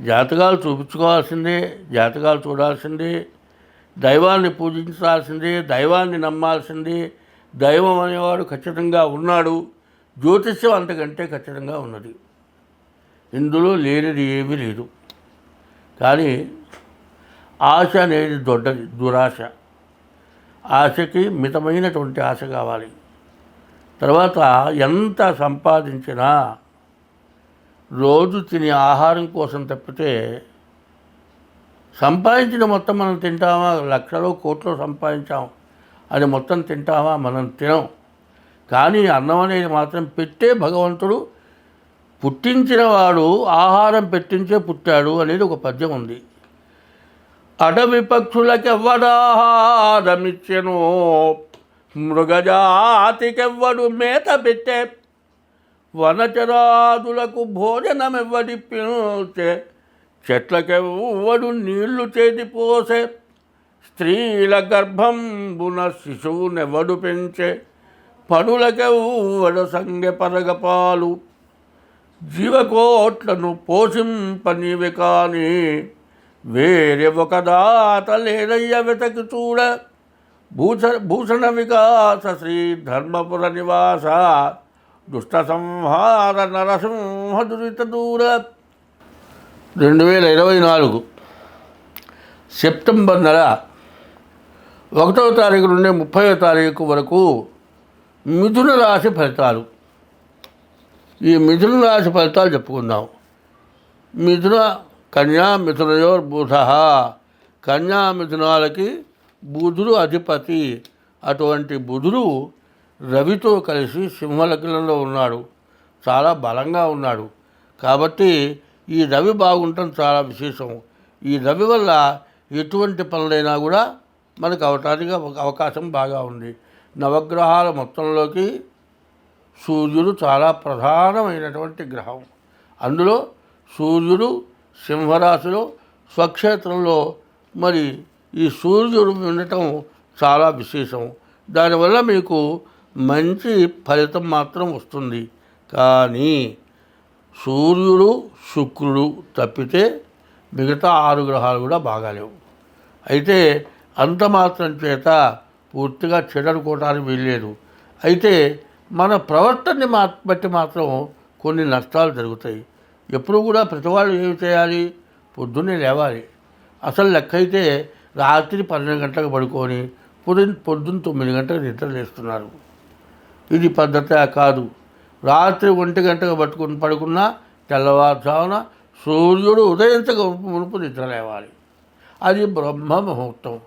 జాతకాలు చూపించుకోవాల్సిందే జాతకాలు చూడాల్సిందే దైవాన్ని పూజించాల్సిందే దైవాన్ని నమ్మాల్సిందే దైవం అనేవాడు ఖచ్చితంగా ఉన్నాడు జ్యోతిష్యం అంతకంటే ఖచ్చితంగా ఉన్నది. ఇందులో లేనిది ఏమీ లేదు. కానీ ఆశ అనేది దొడ్డది దురాశ. ఆశకి మితమైనటువంటి ఆశ కావాలి. తర్వాత ఎంత సంపాదించినా రోజు తినే ఆహారం కోసం తప్పితే సంపాదించిన మొత్తం మనం తింటామా? లక్షలో కోట్లో సంపాదించాం. అది మొత్తం తింటామా? మనం తినం. కానీ అన్నం అనేది మాత్రం పెట్టే భగవంతుడు పుట్టించిన వాడు ఆహారం పెట్టించే పుట్టాడు అనేది ఒక పద్యం ఉంది. అడవి పక్షులకెవ్వడాహారమిచ్చెను మృగజాతికెవ్వడు మేత పెట్టే వనచరాదులకు భోజనమెవ్వడి పిలిచే చెట్లకెవ్వడు నీళ్ళు చేతి పోసే. స్త్రీల గర్భంబున శిశువునెవడు పెంచే. పనులకెవ్వడు సంగె పరగపాలు జీవకోట్లను పోషింపనివి కానీ వేరే ఒక దాత లేదయ్య వెతకి చూడ. భూష భూషణ వికాస శ్రీ ధర్మపుర నివాస దుష్ట సంహార నరసింహ దురిత దూర రెండు వేల ఇరవై నాలుగు సెప్టెంబర్ నెల ఒకటవ తారీఖు నుండి ముప్పైవ తారీఖు వరకు మిథున రాశి ఫలితాలు. ఈ మిథున రాశి ఫలితాలు చెప్పుకుందాం. మిథున కన్యా మిథునయోర్ బుధ. కన్యా మిథునాలకి బుధుడు అధిపతి. అటువంటి బుధుడు రవితో కలిసి సింహలగ్నంలో ఉన్నాడు. చాలా బలంగా ఉన్నాడు. కాబట్టి ఈ రవి బాగుండటం చాలా విశేషం. ఈ రవి వల్ల ఎటువంటి పనులైనా కూడా మనకు అవటానికి ఒక అవకాశం బాగా ఉంది. నవగ్రహాల మొత్తంలోకి సూర్యుడు చాలా ప్రధానమైనటువంటి గ్రహం. అందులో సూర్యుడు సింహరాశిలో స్వక్షేత్రంలో మరి ఈ సూర్యుడు ఉండటం చాలా విశేషం. దానివల్ల మీకు మంచి ఫలితం మాత్రం వస్తుంది. కానీ సూర్యుడు శుక్రుడు తప్పితే మిగతా ఆరు గ్రహాలు కూడా బాగాలేవు. అయితే అంత మాత్రం చేత పూర్తిగా చెడనుకోవటానికి వీల్లేదు. అయితే మన ప్రవర్తనని మా బట్టి మాత్రం కొన్ని నష్టాలు జరుగుతాయి. ఎప్పుడు కూడా ప్రతివాళ్ళు ఏమి చేయాలి? పొద్దున్నే లేవాలి. అసలు లెక్క అయితే రాత్రి పన్నెండు గంటలకు పడుకొని పొద్దున్న పొద్దున్న తొమ్మిది గంటలకు నిద్ర లేస్తున్నారు. ఇది పద్ధతే కాదు. రాత్రి ఒంటి గంటకు పట్టుకుని పడుకున్నా తెల్లవారుజామున సూర్యుడు ఉదయించక మునుపు నిద్ర లేవాలి అది బ్రహ్మ ముహూర్తం.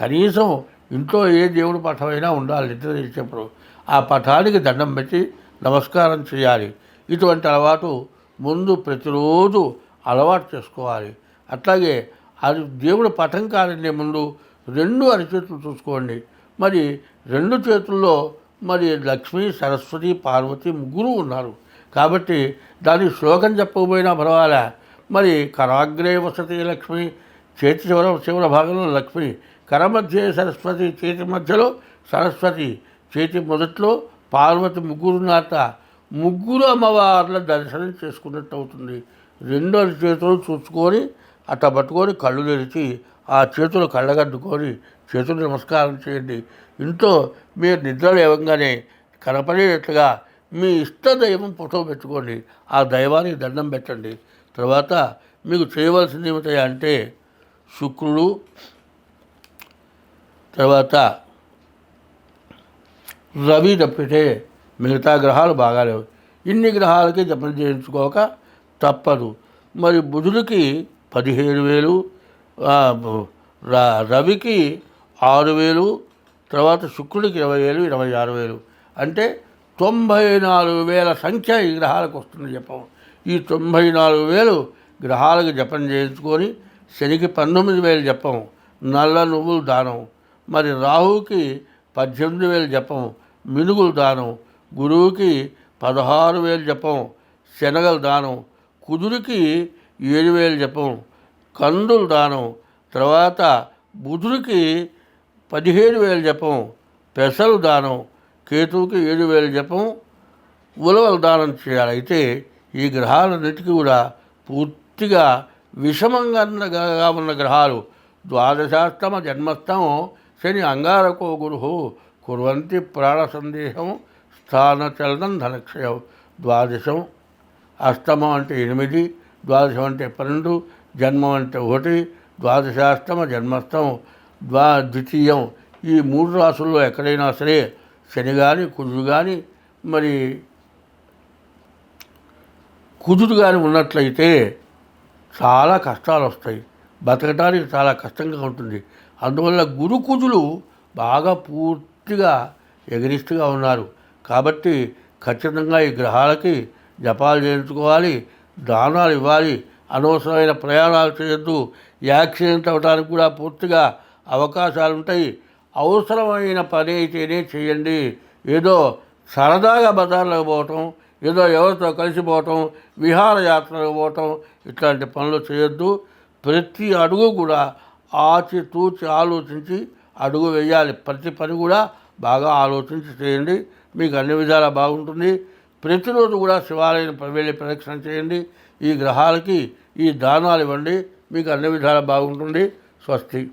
కనీసం ఇంట్లో ఏ దేవుడి పఠమైనా ఉండాలి నిద్ర తెచ్చేప్పుడు ఆ పటానికి దండం పెట్టి నమస్కారం చేయాలి. ఇటువంటి అలవాటు ముందు ప్రతిరోజు అలవాటు చేసుకోవాలి. అట్లాగే అది దేవుడు పటం కాలండి ముందు రెండు అరిచేతులు చూసుకోండి. మరి రెండు చేతుల్లో మరి లక్ష్మి సరస్వతి పార్వతి ముగ్గురు ఉన్నారు. కాబట్టి దాని శ్లోకం చెప్పకపోయినా పర్వాలే. మరి కరాగ్రే వసతి లక్ష్మి చేతి చివర చివర భాగంలో లక్ష్మి కర మధ్య సరస్వతి చేతి మధ్యలో సరస్వతి చేతి మొదట్లో పార్వతి ముగ్గురున్నారట. ముగ్గురు అమ్మవార్ల దర్శనం చేసుకున్నట్టు అవుతుంది రెండు చేతులు చూసుకొని అట్ట పట్టుకొని కళ్ళు తెరిచి ఆ చేతులు కళ్ళగద్దుకొని చేతులు నమస్కారం చేయండి. ఇంట్లో మీరు నిద్ర లేవగానే కనపడేటట్లుగా మీ ఇష్ట దైవం ఫోటో పెట్టుకోండి. ఆ దైవానికి దండం పెట్టండి. తర్వాత మీకు చేయవలసింది ఏమిటి అంటే శుక్రుడు తర్వాత రవి తప్పితే మిగతా గ్రహాలు బాగాలేవు ఇన్ని గ్రహాలకి జపం చేయించుకోక తప్పదు. మరి బుధుడికి పదిహేడు వేలు రవికి ఆరు వేలు తర్వాత శుక్రుడికి ఇరవై వేలు ఇరవై ఆరు వేలు. అంటే తొంభై నాలుగు వేల సంఖ్య ఈ గ్రహాలకు వస్తుంది జపం ఈ తొంభై నాలుగు వేలు గ్రహాలకు జపం చేయించుకొని శనికి పంతొమ్మిది వేలు జపం నల్ల నువ్వులు దానం మరి రాహుకి పద్దెనిమిది వేలు జపం మినుగులు దానం గురువుకి పదహారు వేలు జపం శనగలు దానం కుదురుకి ఏడు వేలు జపం కందులు దానం తర్వాత బుధుడికి పదిహేడు వేలు జపం పెసలు దానం కేతువుకి ఏడు వేలు జపం ఉలవల దానం చేయాలి. అయితే ఈ గ్రహాలన్నిటికీ కూడా పూర్తిగా విషమంగా ఉన్న- ఉన్న గ్రహాలు ద్వాదశాస్తమ జన్మస్థం శని అంగారకో గురు కుర్వంతి ప్రాణ సందేహం స్థానచలనం ధనక్షయం ద్వాదశం అష్టమం అంటే ఎనిమిది ద్వాదశం అంటే పన్నెండు జన్మం అంటే ఒకటి ద్వాదశాష్టమ జన్మస్థం ద్వా ద్వితీయం ఈ మూడు రాసుల్లో ఎక్కడైనా సరే శని కానీ కుజుడు కానీ మరి కుజుడు కానీ ఉన్నట్లయితే చాలా కష్టాలు వస్తాయి బతకడానికి చాలా కష్టంగా ఉంటుంది. అందువల్ల గురు కుజులు బాగా పూర్తిగా ఎగనిస్ట్గా ఉన్నారు. కాబట్టి ఖచ్చితంగా ఈ గ్రహాలకి జపాలు చేయించుకోవాలి దానాలు ఇవ్వాలి అనవసరమైన ప్రయాణాలు చేయొద్దు. యాక్సిడెంట్ అవ్వడానికి కూడా పూర్తిగా అవకాశాలు ఉంటాయి అవసరమైన పని అయితేనే చేయండి. ఏదో సరదాగా బజార్లకు పోవటం ఏదో ఎవరితో కలిసిపోవటం విహారయాత్రలకు పోవటం ఇట్లాంటి పనులు చేయొద్దు. ప్రతి అడుగు కూడా ఆచి తూచి ఆలోచించి అడుగు వేయాలి. ప్రతి పని కూడా బాగా ఆలోచించి చేయండి. మీకు అన్ని విధాలా బాగుంటుంది. ప్రతిరోజు కూడా శివాలయం వెళ్ళి ప్రదక్షిణ చేయండి. ఈ గ్రహాలకి ఈ దానాలు ఇవ్వండి. మీకు అన్ని విధాలా బాగుంటుంది. స్వస్తి.